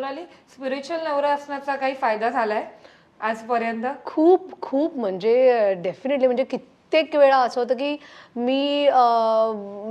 Sonali spiritual नवरा असण्याचा काही फायदा झालाय आजपर्यंत? खूप खूप. म्हणजे डेफिनेटली म्हणजे कित्येक वेळा असं होतं की मी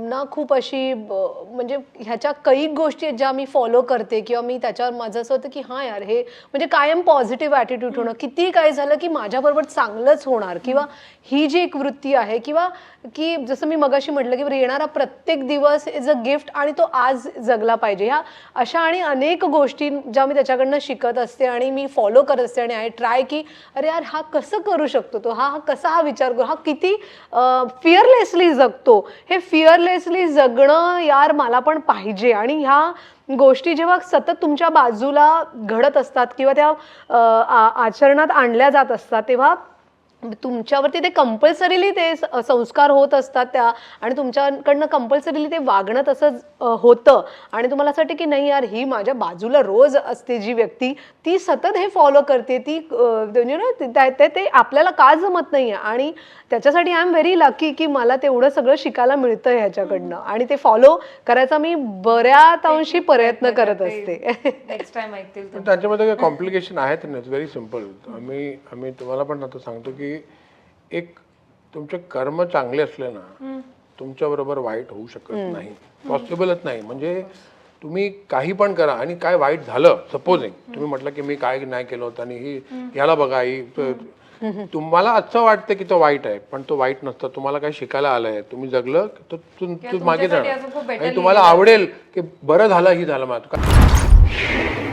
ना खूप अशी ब- म्हणजे ह्याच्या काही गोष्टी आहेत ज्या मी फॉलो करते किंवा मी त्याच्यावर माझं असं होतं की हां यार हे म्हणजे कायम पॉझिटिव्ह ॲटिट्यूड होणं. किती काय झालं की माझ्याबरोबर चांगलंच होणार किंवा ही जी एक वृत्ती आहे किंवा की जसं मी मगाशी म्हटलं की येणारा प्रत्येक दिवस इज अ गिफ्ट आणि तो आज जगला पाहिजे. ह्या अशा आणि अनेक गोष्टी ज्या मी त्याच्याकडनं शिकत असते आणि मी फॉलो करत असते आणि आय ट्राय की अरे यार हा कसं करू शकतो तो? हा हा कसा हा विचार करू? हा किती फिअरलेसली जगतो. हे फिअरलेसली जगणं यार मला पण पाहिजे. आणि ह्या गोष्टी जेव्हा सतत तुमच्या बाजूला घडत असतात किंवा त्या आचरणात आणल्या जात असतात तेव्हा तुमच्यावरती ते कंपल्सरीली ते संस्कार होत असतात त्या आणि तुमच्याकडनं कंपल्सरीली ते वागणं तसं अ, होतं. आणि तुम्हाला असं वाटतं की नाही यार ही माझ्या बाजूला रोज असते जी व्यक्ती ती सतत हे फॉलो करते ती यु नो ते ते आपल्याला का जमत नाही आहे आणि त्याच्यासाठी आय एम व्हेरी लकी की मला तेवढं सगळं शिकायला मिळतं ह्याच्याकडनं. आणि ते फॉलो करायचा मी बऱ्याच अंशी प्रयत्न करत असते. नेक्स्ट टाइम ऐकतील पण त्याच्यामध्ये काही कॉम्प्लिकेशन आहेत व्हेरी सिंपल आम्ही आम्ही तुम्हाला पण आता सांगतो की एक तुमचे कर्म चांगले असले ना तुमच्या बरोबर वाईट होऊ शकत नाही. पॉसिबलच नाही. म्हणजे तुम्ही काही पण करा आणि काय वाईट झालं सपोजिंग तुम्ही म्हटलं की मी काय नाही केलं होतं आणि ही ह्याला बघा ही तुम्हाला असं वाटतं की तो वाईट आहे पण तो वाईट नसतं. तुम्हाला काही शिकायला आलंय. तुम्ही जगलं तर तू मागे जाणार आणि तुम्हाला आवडेल की बरं झालं ही झालं माझं.